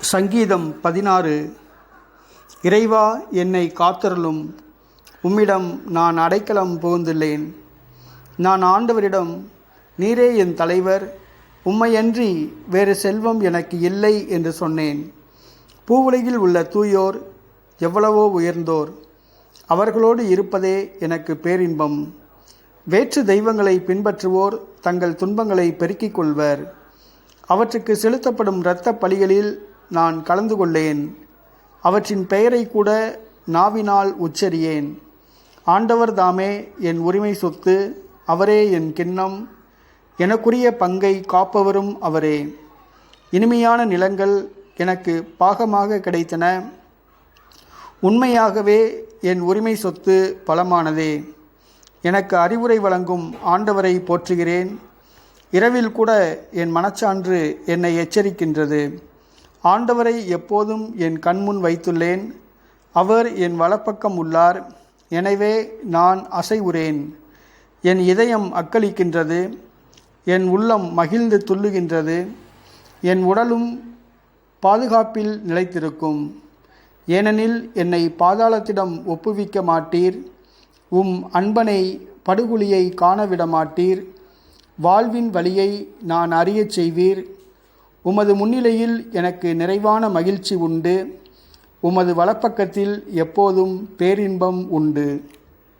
சங்கீதம் பதினாறு இறைவா என்னை காத்தருளும். உம்மிடம் நான் அடைக்கலம் புகுந்துள்ளேன். நான் ஆண்டவரிடம் நீரே என் தலைவர். உம்மையன்றி வேறு செல்வம் எனக்கு இல்லை என்று சொன்னேன். பூவுலகில் உள்ள தூயோர் எவ்வளவோ உயர்ந்தோர். அவர்களோடு இருப்பதே எனக்கு பேரின்பம். வேற்று தெய்வங்களை பின்பற்றுவோர் தங்கள் துன்பங்களை பெருக்கிக் கொள்வர். அவற்றுக்கு செலுத்தப்படும் இரத்த பலிகளில் நான் கலந்து கொள்ளேன். அவற்றின் பெயரை கூட நாவினால் உச்சரியேன். ஆண்டவர் தாமே என் உரிமை சொத்து அவரே என் கிண்ணம். எனக்குரிய பங்கை காப்பவரும் அவரே. இனிமையான நிலங்கள் எனக்கு பாகமாக கிடைத்தன. உண்மையாகவே என் உரிமை சொத்து பலமானதே. எனக்கு அறிவுரை வழங்கும் ஆண்டவரை போற்றுகிறேன். இரவில் கூட என் மனச்சான்று என்னை எச்சரிக்கின்றது. ஆண்டவரை எப்போதும் என் கண்முன் வைத்துள்ளேன். அவர் என் வலப்பக்கம் உள்ளார். எனவே நான் அசைவுறேன். என் இதயம் அக்களிக்கின்றது என் உள்ளம் மகிழ்ந்து துள்ளுகின்றது. என் உடலும் பாதுகாப்பில் நிலைத்திருக்கும். ஏனெனில் என்னை பாதாளத்திடம் ஒப்புவிக்க மாட்டீர். உம் அன்பனை படுகுழியை காணவிட மாட்டீர் வாழ்வின் வழியை நான் அறியச் செய்வீர். உமது முன்னிலையில் எனக்கு நிறைவான மகிழ்ச்சி உண்டு. உமது வலப்பக்கத்தில் எப்போதும் பேரின்பம் உண்டு.